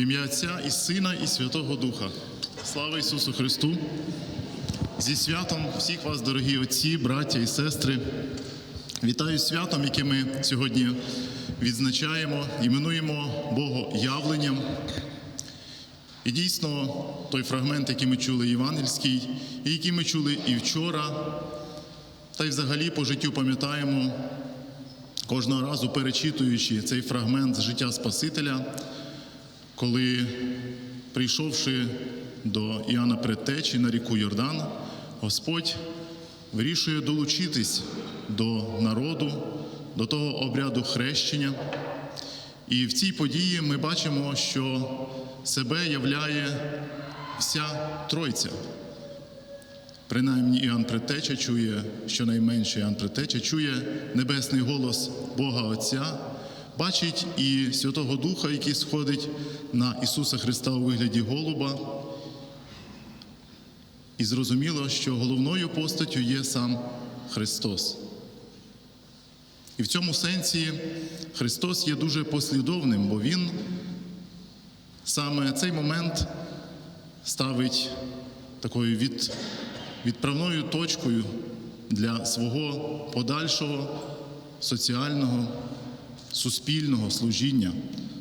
ім'я Отця і Сина, і Святого Духа. Слава Ісусу Христу! Зі святом всіх вас, дорогі отці, браття і сестри. Вітаю святом, яке ми сьогодні відзначаємо, іменуємо Богоявленням. І дійсно, той фрагмент, який ми чули євангельський, і який ми чули і вчора, та й взагалі по життю пам'ятаємо, кожного разу перечитуючи цей фрагмент з життя Спасителя, коли, прийшовши до Іоанна Предтечі на ріку Йордан, Господь вирішує долучитись до народу, до того обряду хрещення. І в цій події ми бачимо, що себе являє вся Тройця. Принаймні Іоанн Предтеча чує, щонайменше Іоанн Предтеча чує небесний голос Бога Отця, бачить і Святого Духа, який сходить на Ісуса Христа у вигляді голуба. І зрозуміло, що головною постаттю є сам Христос. І в цьому сенсі Христос є дуже послідовним, бо Він саме цей момент ставить такою від, відправною точкою для свого подальшого соціального, суспільного служіння,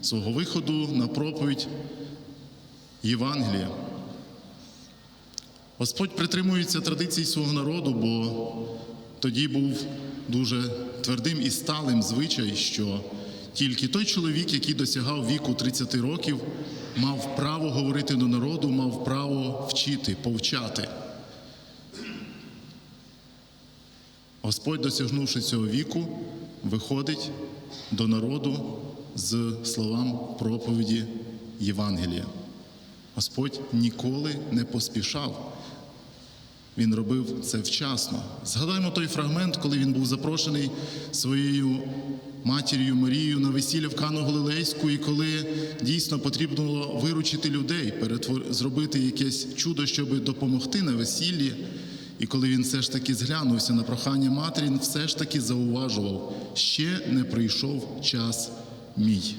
свого виходу на проповідь Євангелія. Господь притримується традицій свого народу, бо тоді був дуже твердим і сталим звичай, що тільки той чоловік, який досягав віку 30 років, мав право говорити до народу, мав право вчити, повчати. Господь, досягнувши цього віку, виходить до народу з словам проповіді Євангелія. Господь ніколи не поспішав. Він робив це вчасно. Згадаймо той фрагмент, коли він був запрошений своєю матір'ю Марією на весілля в Кану Галилейську, і коли дійсно потрібно було виручити людей, зробити якесь чудо, щоб допомогти на весіллі. І коли він все ж таки зглянувся на прохання матері, він все ж таки зауважував, ще не прийшов час мій.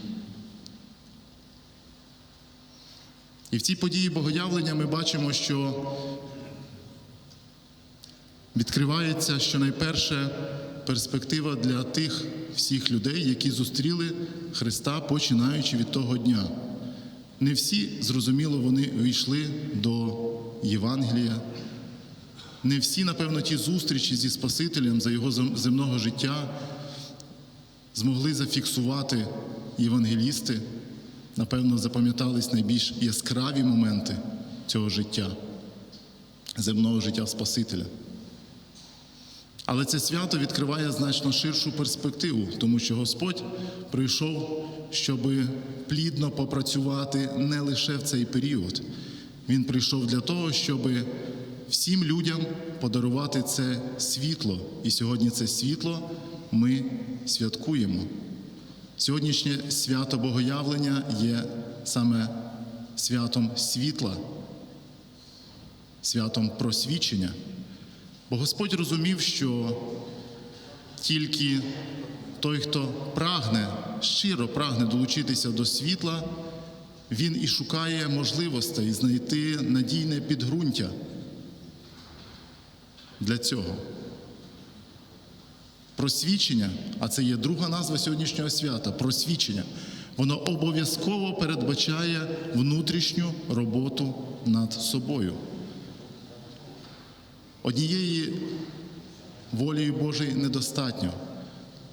І в цій події богоявлення ми бачимо, що відкривається щонайперше перспектива для тих всіх людей, які зустріли Христа, починаючи від того дня. Не всі, зрозуміло, вони війшли до Євангелія. Не всі, напевно, ті зустрічі зі Спасителем за його земного життя змогли зафіксувати євангелісти. Напевно, запам'ятались найбільш яскраві моменти цього життя, земного життя Спасителя. Але це свято відкриває значно ширшу перспективу, тому що Господь прийшов, щоб плідно попрацювати не лише в цей період. Він прийшов для того, щоб всім людям подарувати це світло. І сьогодні це світло ми святкуємо. Сьогоднішнє свято Богоявлення є саме святом світла, святом просвічення. Бо Господь розумів, що тільки той, хто прагне, щиро прагне долучитися до світла, він і шукає можливостей знайти надійне підґрунтя для цього. Просвічення, а це є друга назва сьогоднішнього свята просвічення. Воно обов'язково передбачає внутрішню роботу над собою. Однієї волею Божої недостатньо.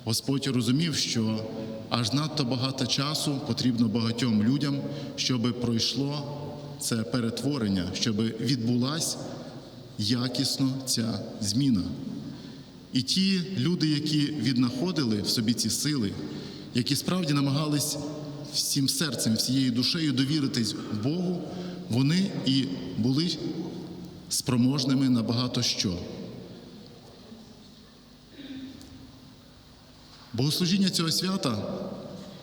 Господь розумів, що аж надто багато часу потрібно багатьом людям, щоб пройшло це перетворення, щоб відбулася якісно ця зміна. І ті люди, які віднаходили в собі ці сили, які справді намагались всім серцем, всією душею довіритись Богу, вони і були спроможними на багато що. Богослужіння цього свята,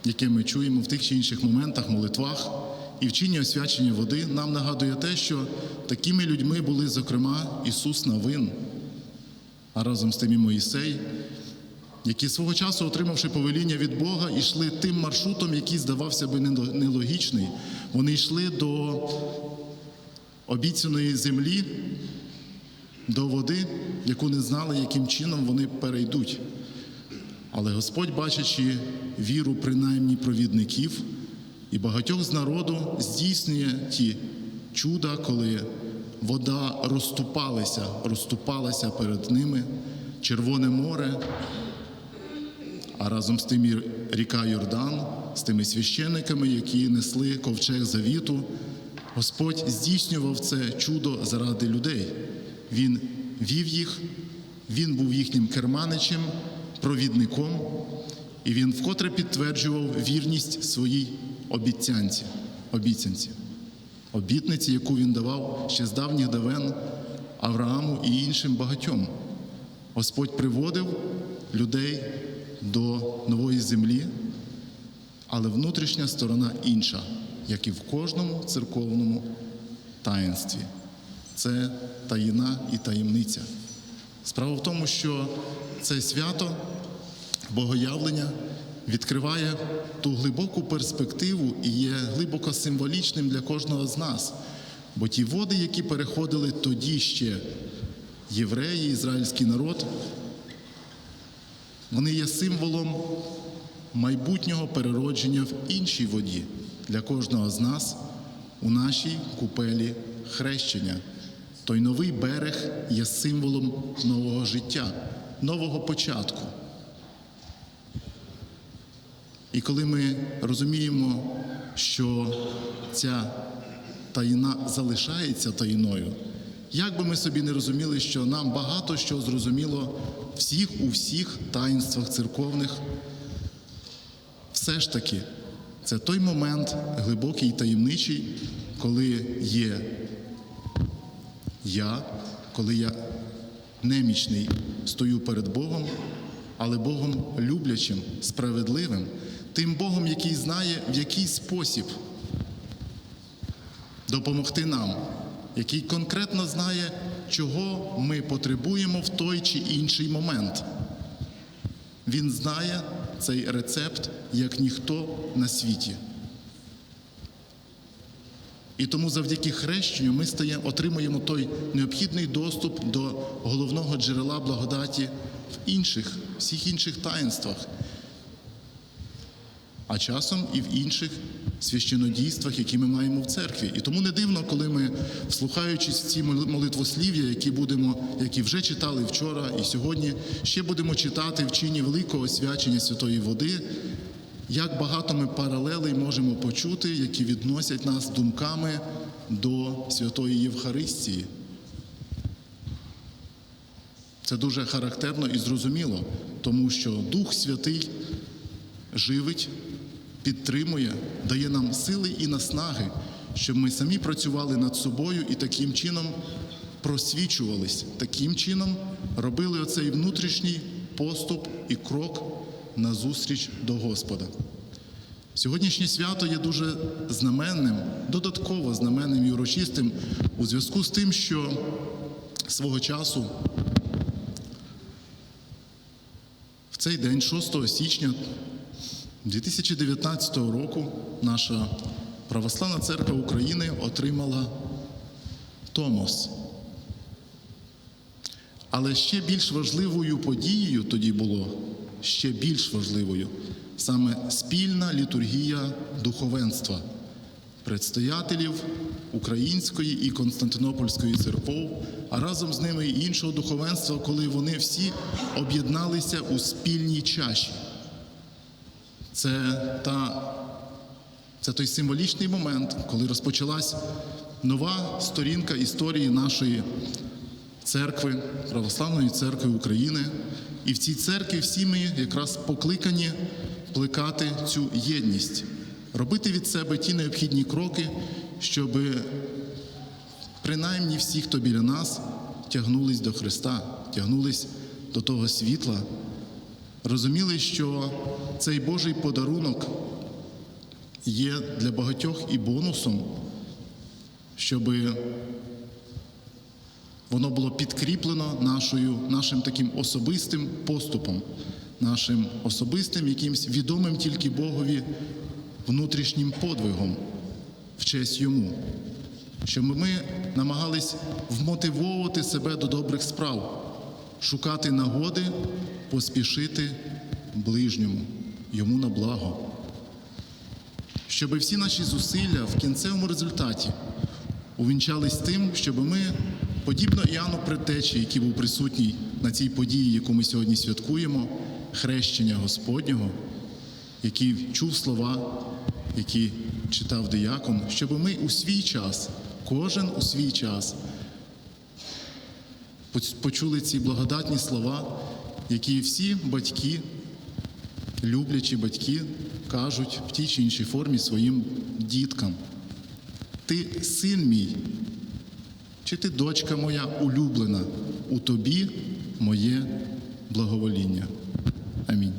яке ми чуємо в тих чи інших моментах, молитвах і вчинні освячення води, нам нагадує те, що такими людьми були, зокрема, Ісус Навин, а разом з тим і Моїсей, які свого часу, отримавши повеління від Бога, йшли тим маршрутом, який здавався би нело- нелогічний. Вони йшли до обіцяної землі, до води, яку не знали, яким чином вони перейдуть. Але Господь, бачачи віру принаймні провідників і багатьох з народу, здійснює ті чуда, коли вода розступалася, розступалася перед ними, Червоне море, а разом з тим і ріка Йордан, з тими священниками, які несли ковчег завіту, Господь здійснював це чудо заради людей. Він вів їх, він був їхнім керманичем, провідником, і він вкотре підтверджував вірність своїй обіцянці, обіцянці, обітниці, яку він давав ще з давніх давен Аврааму і іншим багатьом. Господь приводив людей до нової землі, але внутрішня сторона інша, як і в кожному церковному таїнстві. Це таїна і таємниця. Справа в тому, що це свято богоявлення відкриває ту глибоку перспективу і є глибоко символічним для кожного з нас. Бо ті води, які переходили тоді ще євреї, ізраїльський народ, вони є символом майбутнього переродження в іншій воді для кожного з нас у нашій купелі хрещення. Той новий берег є символом нового життя, нового початку. І коли ми розуміємо, що ця таїна залишається таїною, як би ми собі не розуміли, що нам багато що зрозуміло всіх у всіх таїнствах церковних, все ж таки це той момент глибокий і таємничий, коли є я, коли я немічний, стою перед Богом, але Богом люблячим, справедливим, тим Богом, який знає, в який спосіб допомогти нам, який конкретно знає, чого ми потребуємо в той чи інший момент. Він знає цей рецепт як ніхто на світі. І тому завдяки хрещенню ми стає, отримуємо той необхідний доступ до головного джерела благодаті в інших, всіх інших таїнствах, а часом і в інших священодійствах, які ми маємо в церкві. І тому не дивно, коли ми, вслухаючись в ці молитвослів'я, які будемо, які вже читали вчора і сьогодні, ще будемо читати в чині великого освячення святої води, як багато ми паралелей можемо почути, які відносять нас думками до святої Євхаристії. Це дуже характерно і зрозуміло, тому що Дух Святий живить, підтримує, дає нам сили і наснаги, щоб ми самі працювали над собою і таким чином просвічувались, таким чином робили оцей внутрішній поступ і крок назустріч до Господа. Сьогоднішнє свято є дуже знаменним, додатково знаменним і урочистим у зв'язку з тим, що свого часу в цей день, 6 січня 2019 року, наша Православна Церква України отримала Томос. Але ще більш важливою подією тоді було, ще більш важливою, саме спільна літургія духовенства, предстоятелів Української і Константинопольської церков, а разом з ними і іншого духовенства, коли вони всі об'єдналися у спільній чаші. Це, та, це той символічний момент, коли розпочалась нова сторінка історії нашої церкви, Православної церкви України. І в цій церкві всі ми якраз покликані плекати цю єдність, робити від себе ті необхідні кроки, щоб принаймні всі, хто біля нас, тягнулись до Христа, тягнулись до того світла, розуміли, що цей Божий подарунок є для багатьох і бонусом, щоби воно було підкріплено нашою, нашим таким особистим поступом, нашим особистим, якимсь відомим тільки Богові внутрішнім подвигом в честь йому, щоб ми намагались вмотивовувати себе до добрих справ, шукати нагоди, поспішити ближньому, йому на благо. Щоб всі наші зусилля в кінцевому результаті увінчались тим, щоб ми, подібно Іоанну Предтечі, який був присутній на цій події, яку ми сьогодні святкуємо, хрещення Господнього, який чув слова, які читав диякон, щоб ми у свій час, кожен у свій час, почули ці благодатні слова, які всі батьки, люблячі батьки, кажуть в тій чи іншій формі своїм діткам. Ти син мій, чи ти дочка моя улюблена, у тобі моє благовоління. Амінь.